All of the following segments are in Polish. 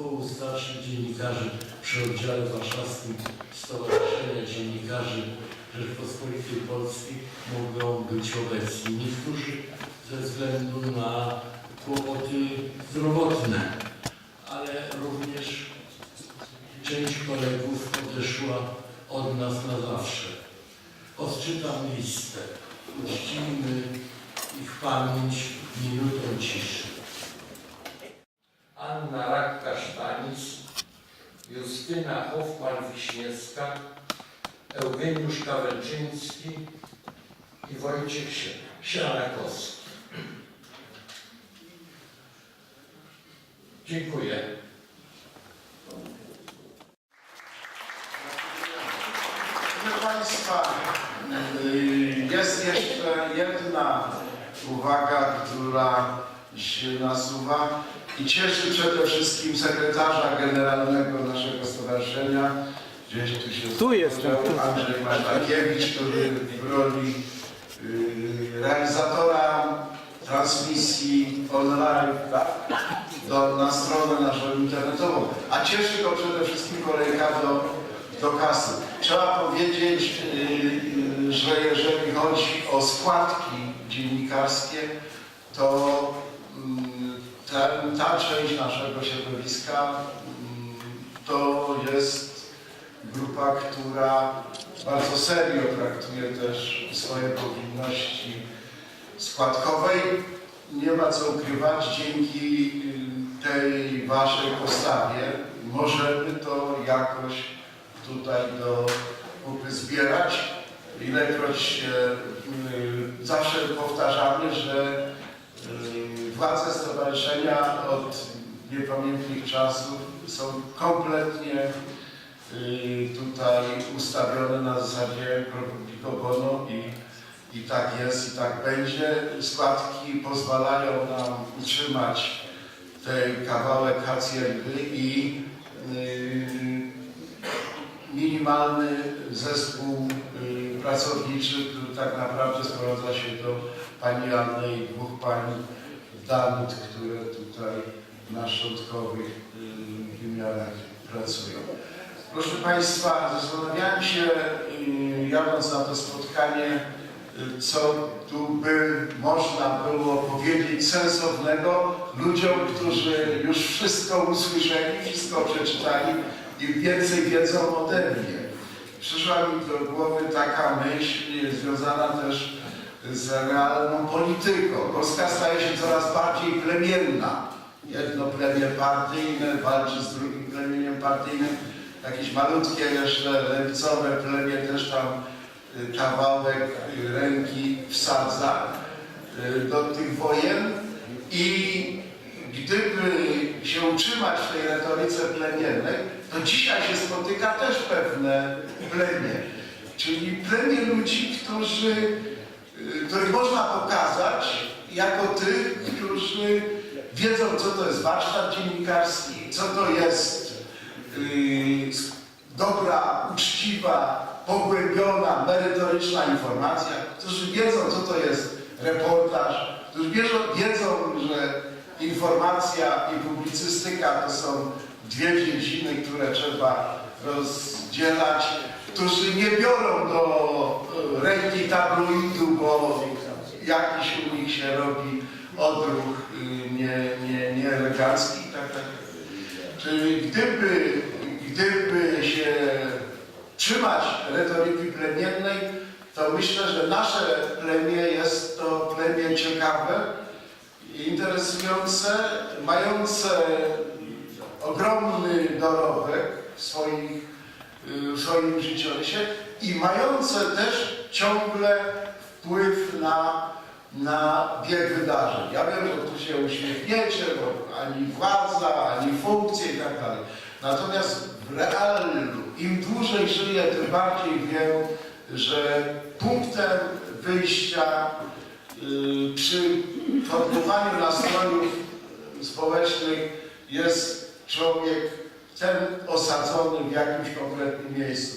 zespołu starszych dziennikarzy przy oddziale warszawskim Stowarzyszenia Dziennikarzy Rzeczpospolitej Polskiej mogą być obecni. Niektórzy ze względu na kłopoty zdrowotne, ale również część kolegów odeszła od nas na zawsze. Odczytam listę. Uczcijmy ich pamięć Eugeniusz Kawęczyński i Wojciech Sianakowski. Dziękuję. Proszę Państwa, y, jest jeszcze jedna uwaga, która się nasuwa i cieszy przede wszystkim sekretarza generalnego naszego stowarzyszenia. Gdzieś tu się Tu jestem, tu. Andrzej Masztakiewicz, który w roli y, realizatora transmisji online tak? do, na stronę naszą internetową. A cieszy go przede wszystkim kolejka do, do kasy. Trzeba powiedzieć, y, y, że jeżeli chodzi o składki dziennikarskie, to mm, ten, ta część naszego środowiska mm, to jest grupa, która bardzo serio traktuje też swoje powinności składkowej. Nie ma co ukrywać, dzięki y, tej waszej postawie możemy to jakoś tutaj do kupy zbierać. Ilekroć y, zawsze powtarzamy, że y, władze stowarzyszenia od niepamiętnych czasów są kompletnie tutaj ustawione na zasadzie pro bono i, i tak jest i tak będzie. Składki pozwalają nam utrzymać ten kawałek hacjendy i y, minimalny zespół y, pracowniczy, który tak naprawdę sprowadza się do pani Anny i dwóch pani Danut, które tutaj na szczątkowych y, wymiarach pracują. Proszę Państwa, zastanawiałem się, y, jadąc na to spotkanie, y, co tu by można było powiedzieć sensownego ludziom, którzy już wszystko usłyszeli, wszystko przeczytali i więcej wiedzą ode mnie. Przyszła mi do głowy taka myśl związana też z realną polityką. Polska staje się coraz bardziej plemienna. Jedno plemię partyjne walczy z drugim plemieniem partyjnym. Jakieś malutkie jeszcze lewicowe plemię też tam y, kawałek y, ręki wsadza y, do tych wojen. I gdyby się utrzymać w tej retoryce plemiennej, to dzisiaj się spotyka też pewne plemię, czyli plemię ludzi, którzy, których można pokazać jako tych, którzy wiedzą, co to jest warsztat dziennikarski, co to jest dobra, uczciwa, pogłębiona, merytoryczna informacja, którzy wiedzą, co to jest reportaż, którzy wiedzą, wiedzą że informacja i publicystyka to są dwie dziedziny, które trzeba rozdzielać, którzy nie biorą do e, ręki tabloidu, bo jakiś u nich się robi odruch y, nie, nie, nieelegancki tak dalej. Czyli gdyby, gdyby się trzymać retoryki plemiennej, to myślę, że nasze plemię jest to plemię ciekawe, interesujące, mające ogromny dorobek w, swoich, w swoim życiorysie i mające też ciągle wpływ na, na bieg wydarzeń. Ja wiem, że tu się uśmiechniecie, bo ani władza, ani funkcje i tak dalej. Natomiast w im dłużej żyję, tym bardziej wiem, że punktem wyjścia y, przy formowaniu nastrojów społecznych jest człowiek ten osadzony w jakimś konkretnym miejscu,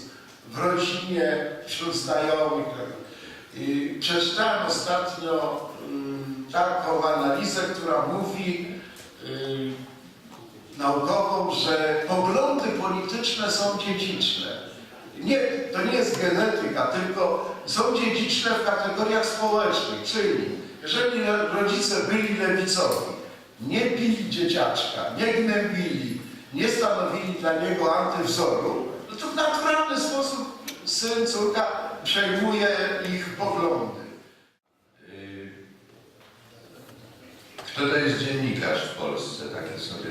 w rodzinie, wśród znajomych. I przeczytałem ostatnio y, taką analizę, która mówi, y, naukową, że poglądy polityczne są dziedziczne. Nie, to nie jest genetyka, tylko są dziedziczne w kategoriach społecznych, czyli jeżeli rodzice byli lewicowi, nie bili dzieciaczka, nie gnębili, nie stanowili dla niego antywzoru, no to w naturalny sposób syn, córka przejmuje ich poglądy. Kto to jest dziennikarz w Polsce? Takie sobie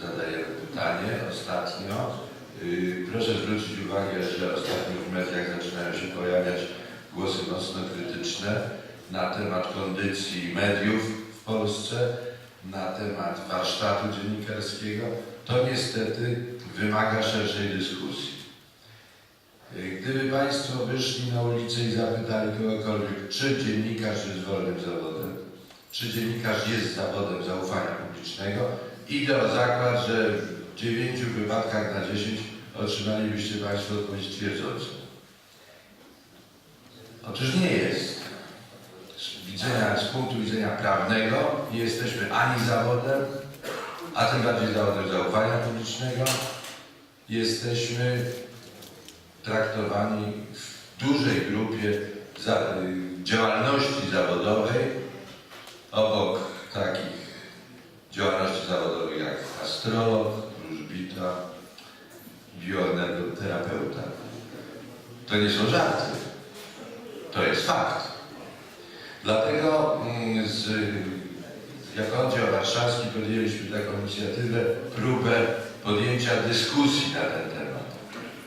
zadajemy pytanie ostatnio. Y, Proszę zwrócić uwagę, że ostatnio w mediach zaczynają się pojawiać głosy mocno krytyczne na temat kondycji mediów w Polsce, na temat warsztatu dziennikarskiego. To niestety wymaga szerszej dyskusji. Y, Gdyby Państwo wyszli na ulicę i zapytali kogokolwiek, czy dziennikarz jest wolnym zawodem, czy dziennikarz jest zawodem zaufania publicznego, idę o zakład, że w 9 wypadkach na 10 otrzymalibyście Państwo odpowiedź twierdzącą. Otóż nie jest. Z, widzenia, z punktu widzenia prawnego nie jesteśmy ani zawodem, a tym bardziej zawodem zaufania publicznego. Jesteśmy traktowani w dużej grupie za, y, działalności zawodowej obok takich działalności zawodowych jak astrolog, wróżbita, bioenergoterapeuta. To nie są żarty. To jest fakt. Dlatego mm, z, jako oddział warszawski podjęliśmy taką inicjatywę, próbę podjęcia dyskusji na ten temat.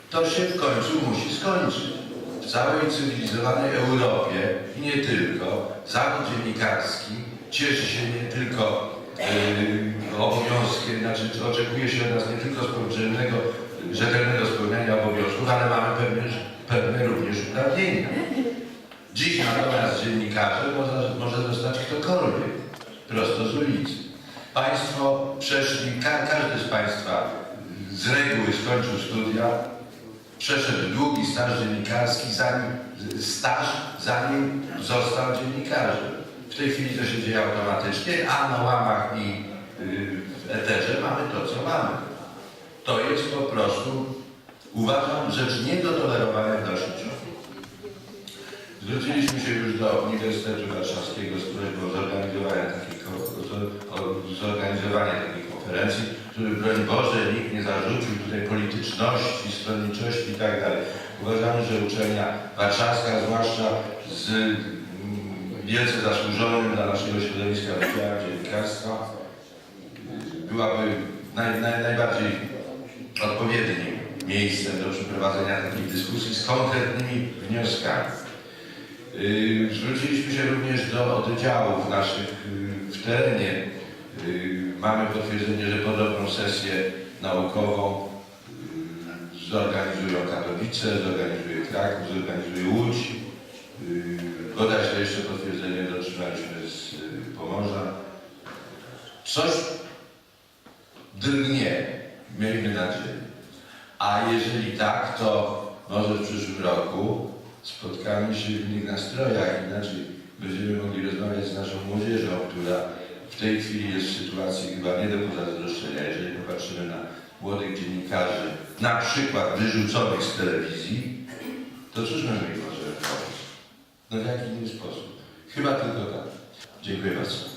To się w końcu musi skończyć. W całej cywilizowanej Europie i nie tylko, zawód dziennikarski cieszy się nie tylko yy, obowiązkiem, znaczy oczekuje się od nas nie tylko społecznego, rzetelnego spełniania obowiązków, ale mamy pewne, pewne również uprawnienia. Dziś natomiast dziennikarzem może, może zostać ktokolwiek, prosto z ulicy. Państwo przeszli, ka, każdy z Państwa z reguły skończył studia, przeszedł długi staż dziennikarski, zanim, staż, zanim został dziennikarzem. W tej chwili to się dzieje automatycznie, a na łamach i yy, w eterze mamy to, co mamy. To jest po prostu, uważam, rzecz nie do tolerowania w dalszym ciągu. Zwróciliśmy się już do Uniwersytetu Warszawskiego z prośbą o zorganizowanie takiej, konferencji, żeby broń Boże nikt nie zarzucił tutaj polityczności, stronniczości i tak. Uważamy, że uczelnia warszawska, zwłaszcza z wielce zasłużonym dla naszego środowiska dziennikarstwa, byłaby naj, naj, najbardziej odpowiednim miejscem do przeprowadzenia takiej dyskusji z konkretnymi wnioskami. Yy, Zwróciliśmy się również do oddziałów naszych yy, w terenie. Yy, Mamy potwierdzenie, że podobną sesję naukową zorganizują Katowice, zorganizuje Kraków, zorganizuje Łódź. Bodajże jeszcze potwierdzenie dotrzymaliśmy z yy, Pomorza. Coś drgnie, miejmy nadzieję. A jeżeli tak, to może w przyszłym roku spotkamy się w innych nastrojach, inaczej będziemy mogli rozmawiać z naszą młodzieżą, która w tej chwili jest w sytuacji chyba nie do pozazdroszczenia. Jeżeli popatrzymy na młodych dziennikarzy, na przykład wyrzuconych z telewizji, to cóż my im możemy pomóc? No w jaki inny sposób? Chyba tylko tak. Dziękuję bardzo.